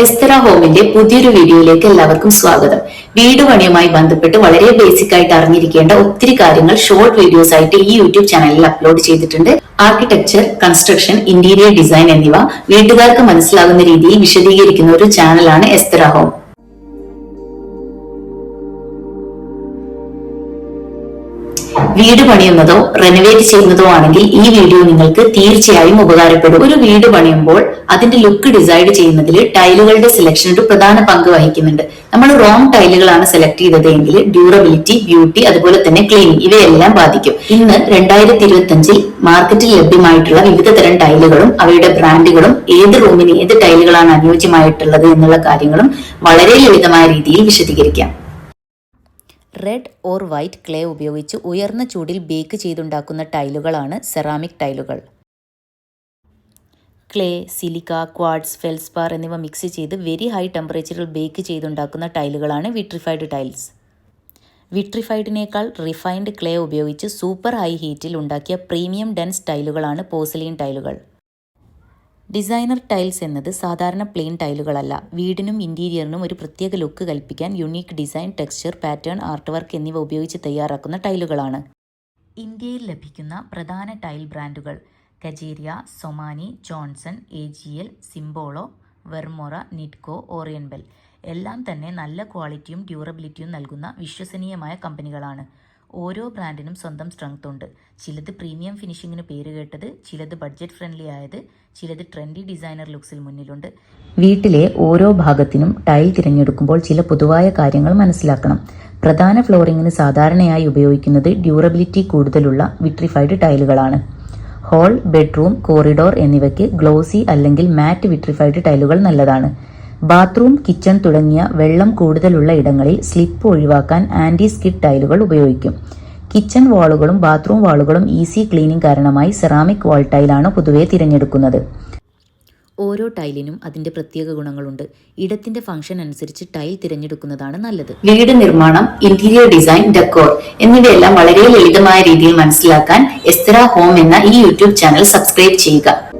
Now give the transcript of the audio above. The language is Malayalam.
എസ്തറ ഹോമിന്റെ പുതിയൊരു വീഡിയോയിലേക്ക് എല്ലാവർക്കും സ്വാഗതം. വീട് പണിയുമായി ബന്ധപ്പെട്ട് വളരെ ബേസിക് ആയിട്ട് അറിഞ്ഞിരിക്കേണ്ട ഒത്തിരി കാര്യങ്ങൾ ഷോർട്ട് വീഡിയോസ് ആയിട്ട് ഈ യൂട്യൂബ് ചാനലിൽ അപ്ലോഡ് ചെയ്തിട്ടുണ്ട്. ആർക്കിടെക്ചർ കൺസ്ട്രക്ഷൻ ഇന്റീരിയർ ഡിസൈൻ എന്നിവ വീട്ടുകാർക്ക് മനസ്സിലാകുന്ന രീതിയിൽ വിശദീകരിക്കുന്ന ഒരു ചാനലാണ് എസ്തറ ഹോം. വീട് പണിയുന്നതോ റെനോവേറ്റ് ചെയ്യുന്നതോ ആണെങ്കിൽ ഈ വീഡിയോ നിങ്ങൾക്ക് തീർച്ചയായും ഉപകാരപ്പെടും. ഒരു വീട് പണിയുമ്പോൾ അതിന്റെ ലുക്ക് ഡിസൈഡ് ചെയ്യുന്നതിൽ ടൈലുകളുടെ സെലക്ഷൻ ഒരു പ്രധാന പങ്ക് വഹിക്കുന്നുണ്ട്. നമ്മൾ റോങ് ടൈലുകളാണ് സെലക്ട് ചെയ്തത് എങ്കിൽ ഡ്യൂറബിലിറ്റി ബ്യൂട്ടി അതുപോലെ തന്നെ ക്ലീനിങ് ഇവയെല്ലാം ബാധിക്കും. ഇന്ന് രണ്ടായിരത്തി ഇരുപത്തി അഞ്ചിൽ മാർക്കറ്റിൽ ലഭ്യമായിട്ടുള്ള വിവിധ തരം ടൈലുകളും അവയുടെ ബ്രാൻഡുകളും ഏത് റൂമിന് ഏത് ടൈലുകളാണ് അനുയോജ്യമായിട്ടുള്ളത് എന്നുള്ള കാര്യങ്ങളും വളരെ ലളിതമായ രീതിയിൽ വിശദീകരിക്കാം. റെഡ് ഓർ വൈറ്റ് ക്ലേ ഉപയോഗിച്ച് ഉയർന്ന ചൂടിൽ ബേക്ക് ചെയ്തുണ്ടാക്കുന്ന ടൈലുകളാണ് സെറാമിക് ടൈലുകൾ. ക്ലേ സിലിക്ക ക്വാഡ്സ് ഫെൽസ്പാർ എന്നിവ മിക്സ് ചെയ്ത് വെരി ഹൈ ടെമ്പറേച്ചറിൽ ബേക്ക് ചെയ്തുണ്ടാക്കുന്ന ടൈലുകളാണ് വിട്രിഫൈഡ് ടൈൽസ്. വിട്രിഫൈഡിനേക്കാൾ റിഫൈൻഡ് ക്ലേ ഉപയോഗിച്ച് സൂപ്പർ ഹൈ ഹീറ്റിൽ ഉണ്ടാക്കിയ പ്രീമിയം ഡെൻസ് ടൈലുകളാണ് പോസിലിൻ ടൈലുകൾ. ഡിസൈനർ ടൈൽസ് എന്നത് സാധാരണ പ്ലെയിൻ ടൈലുകളല്ല. വീടിനും ഇന്റീരിയറിനും ഒരു പ്രത്യേക ലുക്ക് കൽപ്പിക്കാൻ unique design texture pattern art work എന്നിവ ഉപയോഗിച്ച് തയ്യാറാക്കുന്ന ടൈലുകളാണ്. ഇന്ത്യയിൽ ലഭിക്കുന്ന പ്രധാന ടൈൽ ബ്രാൻഡുകൾ Kajaria Somany Johnson A G L Simpolo Vermora Nitco Orientbell. എല്ലാം തന്നെ നല്ല ക്വാളിറ്റിയും ഡ്യൂറബിലിറ്റിയും നൽകുന്ന വിശ്വസനീയമായ കമ്പനികളാണ്. ഓരോ ബ്രാൻഡിനും സ്വന്തം സ്ട്രെങ്ത് ഉണ്ട്. ചിലത് പ്രീമിയം ഫിനിഷിങ്ങിന് പേരുകേട്ടത് ചിലത് ബഡ്ജറ്റ് ഫ്രണ്ട്ലി ആയത് ചിലത് ട്രെൻഡി ഡിസൈനർ ലുക്സിൽ മുന്നിലുണ്ട്. വീട്ടിലെ ഓരോ ഭാഗത്തിനും ടൈൽ തിരഞ്ഞെടുക്കുമ്പോൾ ചില പൊതുവായ കാര്യങ്ങൾ മനസ്സിലാക്കണം. പ്രധാന ഫ്ലോറിങ്ങിന് സാധാരണയായി ഉപയോഗിക്കുന്നത് ഡ്യൂറബിലിറ്റി കൂടുതലുള്ള വിട്രിഫൈഡ് ടൈലുകളാണ് ഹോൾ ബെഡ്റൂം കോറിഡോർ എന്നിവയ്ക്ക് ഗ്ലോസി അല്ലെങ്കിൽ മാറ്റ് വിട്രിഫൈഡ് ടൈലുകൾ നല്ലതാണ്. ബാത്റൂം കിച്ചൺ തുടങ്ങിയ വെള്ളം കൂടുതലുള്ള ഇടങ്ങളിൽ സ്ലിപ്പ് ഒഴിവാക്കാൻ ആന്റി സ്കിഡ് ടൈലുകൾ ഉപയോഗിക്കും. കിച്ചൺ വാളുകളും ബാത്റൂം വാളുകളും ഈസി ക്ലീനിംഗ് കാരണമായി സെറാമിക് വാൾ ടൈലാണ് പൊതുവെ തിരഞ്ഞെടുക്കുന്നത്. ഓരോ ടൈലിനും അതിന്റെ പ്രത്യേക ഗുണങ്ങളുണ്ട്. ഇടത്തിന്റെ ഫംഗ്ഷൻ അനുസരിച്ച് ടൈൽ തിരഞ്ഞെടുക്കുന്നതാണ് നല്ലത്. വീട് നിർമ്മാണം ഇന്റീരിയർ ഡിസൈൻ ഡെക്കോർ എന്നിവയെല്ലാം വളരെ ലളിതമായ രീതിയിൽ മനസ്സിലാക്കാൻ എസ്തറ ഹോം എന്ന ഈ യൂട്യൂബ് ചാനൽ സബ്സ്ക്രൈബ് ചെയ്യുക.